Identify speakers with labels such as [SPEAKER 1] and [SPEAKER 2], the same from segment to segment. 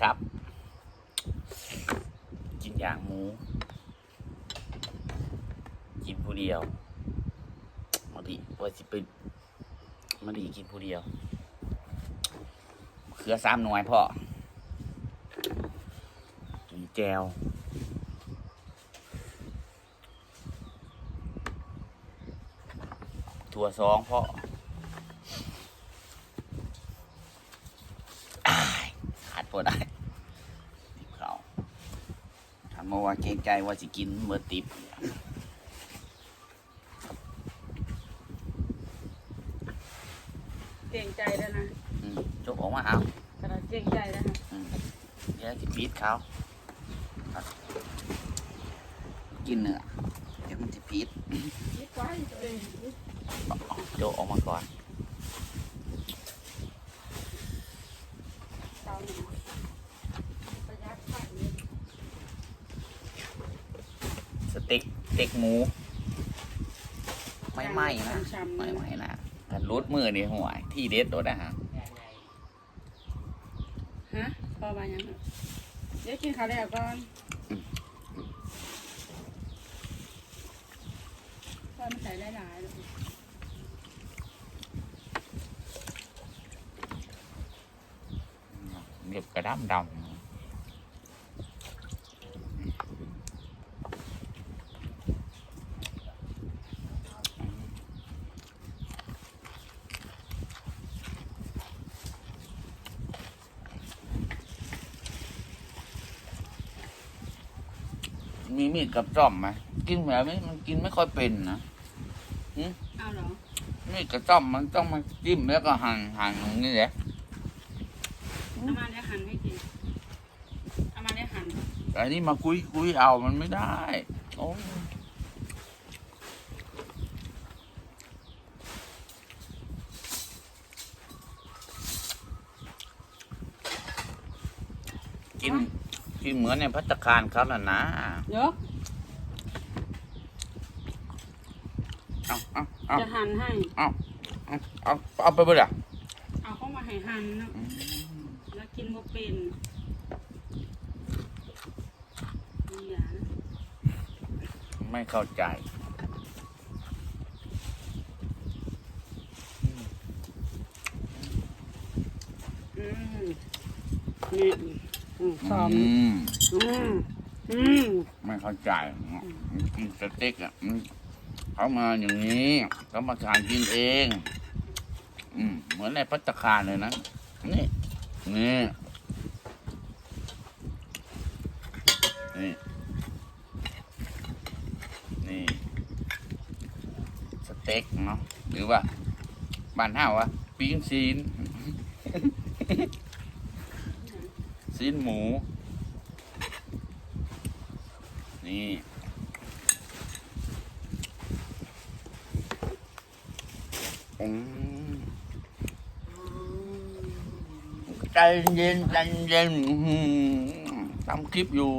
[SPEAKER 1] ครับ กินอย่างหมู กินผู้เดียวมาดิว่าสิเป็นมาดิกินผู้เดียวเขือสามหน่วยพ่อกินแจวถั่วสองพ่อาย ขาดพอได้ติบเขาทำมาว่าเกรงใจว่าสิกินเมื่อติบ
[SPEAKER 2] เก่งใจแล้วนะ
[SPEAKER 1] อืมจกออกมาเอา
[SPEAKER 2] กระเก่งใจแล้วนะ
[SPEAKER 1] อืมเดี๋ยวจะปีดเขาครับกินเนื้อเดี๋ยวมันจะปีด
[SPEAKER 2] คิดไว้ตัวเอง
[SPEAKER 1] โจกออกมาก่อน
[SPEAKER 2] เตาหนึ่งประหยัดไฟเลย
[SPEAKER 1] ส เต็กสเต็กหมู ไม่ไหม้นะ
[SPEAKER 2] ช้ำๆ
[SPEAKER 1] ไม่ไหม้นะกันรูดมือนี่ห่วยที่เด็ดโดดนะฮะ
[SPEAKER 2] ฮะพอมายังเดี๋ยวกินข้าวแล้วก่อนพอมันใส่หลายๆแล้ว
[SPEAKER 1] เรียบกระด้ำดำ มีมีดกับจ้อมไหมกินแบบนี้มันกินไม่ค่อยเป็นนะ
[SPEAKER 2] เอาเหรอ
[SPEAKER 1] มีดกับจ้อมมันต้องมาจิ้มแล้วก็หั่นหั่นอย่างนี้แหละ
[SPEAKER 2] เอามาได้หั่นให้กินเอามาได้หั่น
[SPEAKER 1] แต่อันนี้มาคุยคุยเอามันไม่ได้โอ้ยกิน กินเหมือนในพัตตาคารเขาน่ะนะ
[SPEAKER 2] เดี๋ยว
[SPEAKER 1] เอาเอาเอา
[SPEAKER 2] จะหั่นให้
[SPEAKER 1] เอาเอาเอาไปเบ่ล่ะ
[SPEAKER 2] เอาเข้ามาให้หั่นนะ
[SPEAKER 1] อืม
[SPEAKER 2] แล้วกินบ่เป็นนี่อย่านะ
[SPEAKER 1] ไม่เข้าใจ
[SPEAKER 2] อืมนี่ อืมซ้อม
[SPEAKER 1] อืม
[SPEAKER 2] อืมอืม
[SPEAKER 1] ไม่เข้าใจเนอะกินสเต็กอะมันเขามาอย่างนี้เขามาทานกินเอง อืมเหมือนในพัตตาคารเลยนะนี่นี่นี่นี่สเต็กเนาะหรือว่าบ้านห้าวะปิ้งซีน ซีนหมู นี่อืมใจเย็นใจเย็นอื้อหือทำคลิปอยู่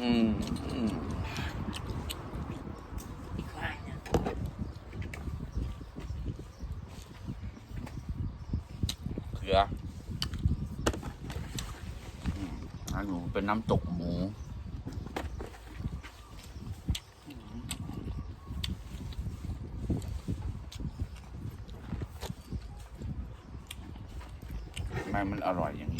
[SPEAKER 1] อืมอืมเขืออืมอัน หนูเป็นน้ำตกหมู ทำไมมันอร่อยอย่าง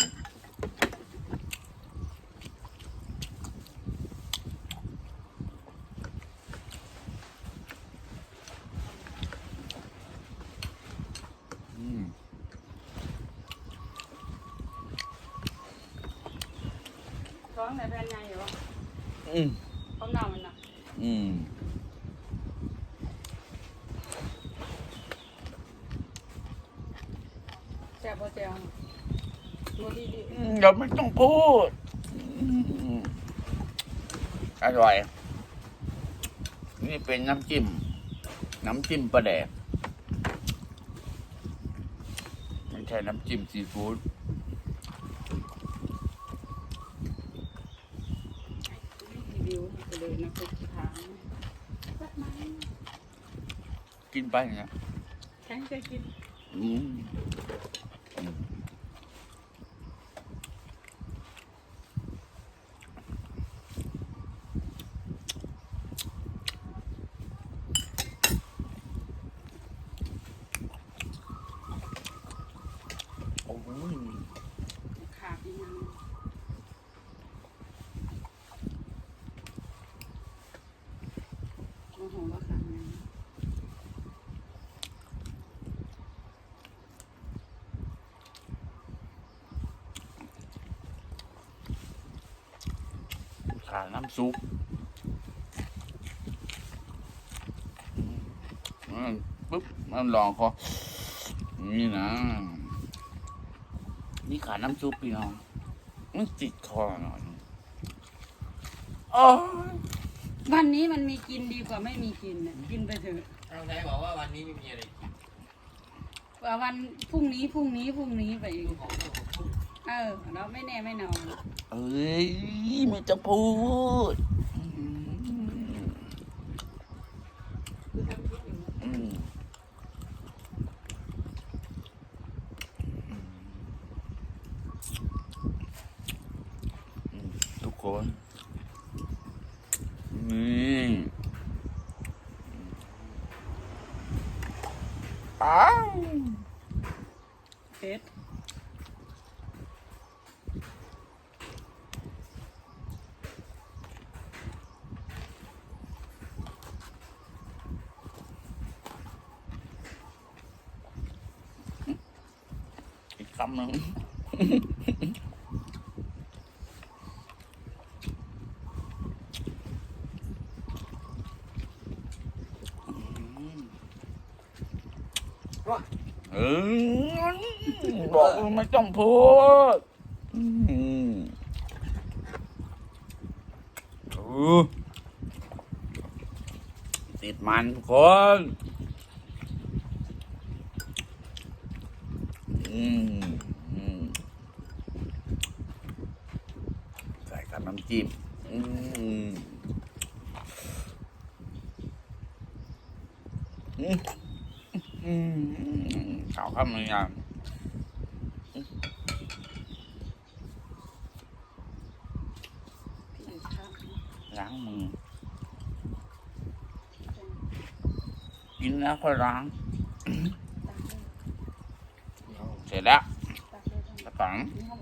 [SPEAKER 2] ท้องไหนเป็นไงอยู่วะ
[SPEAKER 1] อืม
[SPEAKER 2] ท้องเน่ามันนะ
[SPEAKER 1] อืม
[SPEAKER 2] แซ่บบ่แซ่บดูดีดี
[SPEAKER 1] อืมเดี๋ยวไม่ต้องพูดอืมอร่อย นี่เป็นน้ำจิ้ม น้ำจิ้มปลาแดกไม่ใช่น้ำจิ้มซีฟู้ด
[SPEAKER 2] กินไปอย่า
[SPEAKER 1] งเงี้ย
[SPEAKER 2] แข็งจะกิน
[SPEAKER 1] อืมโอ้ยขหโอ้โหว่าขาำซุปอืมปุ๊บมันลองคอนี่นะ นี่ขาดน้ำซุปพี่น้องมันติดคอหน่อยโอ้ย
[SPEAKER 2] วันนี้มันมีกินดีกว่าไม่มีกินน่ะกินไปเถอะ
[SPEAKER 3] เราไหนบอกว่าวันนี้ไม่มีอะไรกิน
[SPEAKER 2] ว่าวันพรุ่งนี้พรุ่งนี้พรุ่งนี้ไปอีก
[SPEAKER 3] ของเรื่องของพูด
[SPEAKER 2] เออ เราไม่แน่ไม่นอน
[SPEAKER 1] เอ้ยไม่จะพูดทุกคนนี่อ้าว
[SPEAKER 2] เผ็ดำ
[SPEAKER 1] หนึ่งเออบอกไม่ต้องพูดอืมเออติดมันทุกคนอืมอืมใส่กับ น้ำจิ้มอืมอืมอืมขาวข้ามเลยอะ
[SPEAKER 2] พี่ครับ
[SPEAKER 1] ล้างมือ กินแล้วค่อยล้าง
[SPEAKER 2] ตักเลย
[SPEAKER 1] เสร็จแล้ว
[SPEAKER 2] ตักเลย
[SPEAKER 1] กระตัง
[SPEAKER 2] นี่ห้อง